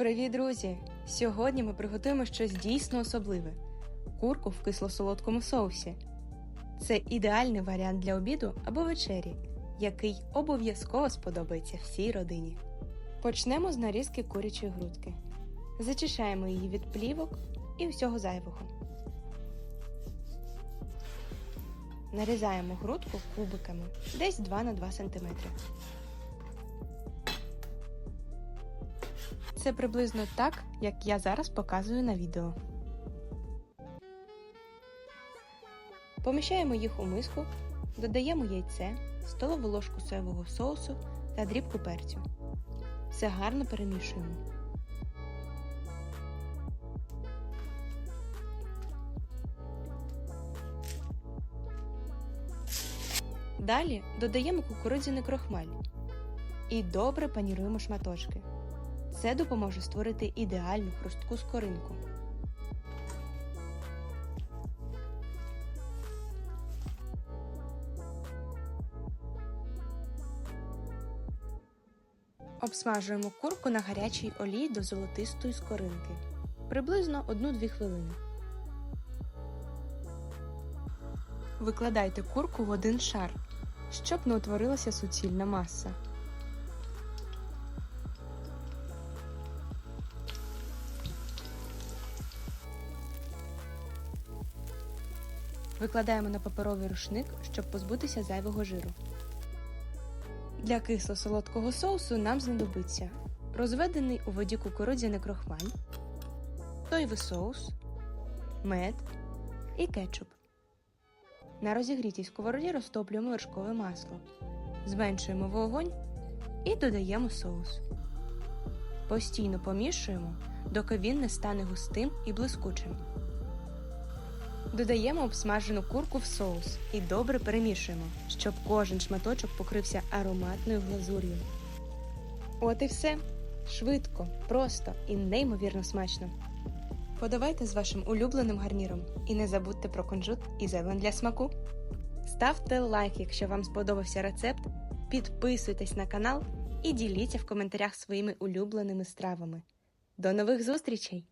Привіт, друзі! Сьогодні ми приготуємо щось дійсно особливе курку в кисло-солодкому соусі. Це ідеальний варіант для обіду або вечері, який обов'язково сподобається всій родині. Почнемо з нарізки курячої грудки. Зачищаємо її від плівок і всього зайвого. Нарізаємо грудку кубиками десь 2 на 2 см. Це приблизно так, як я зараз показую на відео. Поміщаємо їх у миску, додаємо яйце, столову ложку соєвого соусу та дрібку перцю. Все гарно перемішуємо. Далі додаємо кукурудзяний крохмаль і добре паніруємо шматочки. Це допоможе створити ідеальну хрустку скоринку. Обсмажуємо курку на гарячій олії до золотистої скоринки. Приблизно 1-2 хвилини. Викладайте курку в один шар, щоб не утворилася суцільна маса. Викладаємо на паперовий рушник, щоб позбутися зайвого жиру. Для кисло-солодкого соусу нам знадобиться розведений у воді кукурудзяний крохмаль, соєвий соус, мед і кетчуп. На розігрітій сковороді розтоплюємо вершкове масло, зменшуємо вогонь і додаємо соус. Постійно помішуємо, доки він не стане густим і блискучим. Додаємо обсмажену курку в соус і добре перемішуємо, щоб кожен шматочок покрився ароматною глазур'ю. От і все. Швидко, просто і неймовірно смачно. Подавайте з вашим улюбленим гарніром і не забудьте про кунжут і зелень для смаку. Ставте лайк, якщо вам сподобався рецепт, підписуйтесь на канал і діліться в коментарях своїми улюбленими стравами. До нових зустрічей!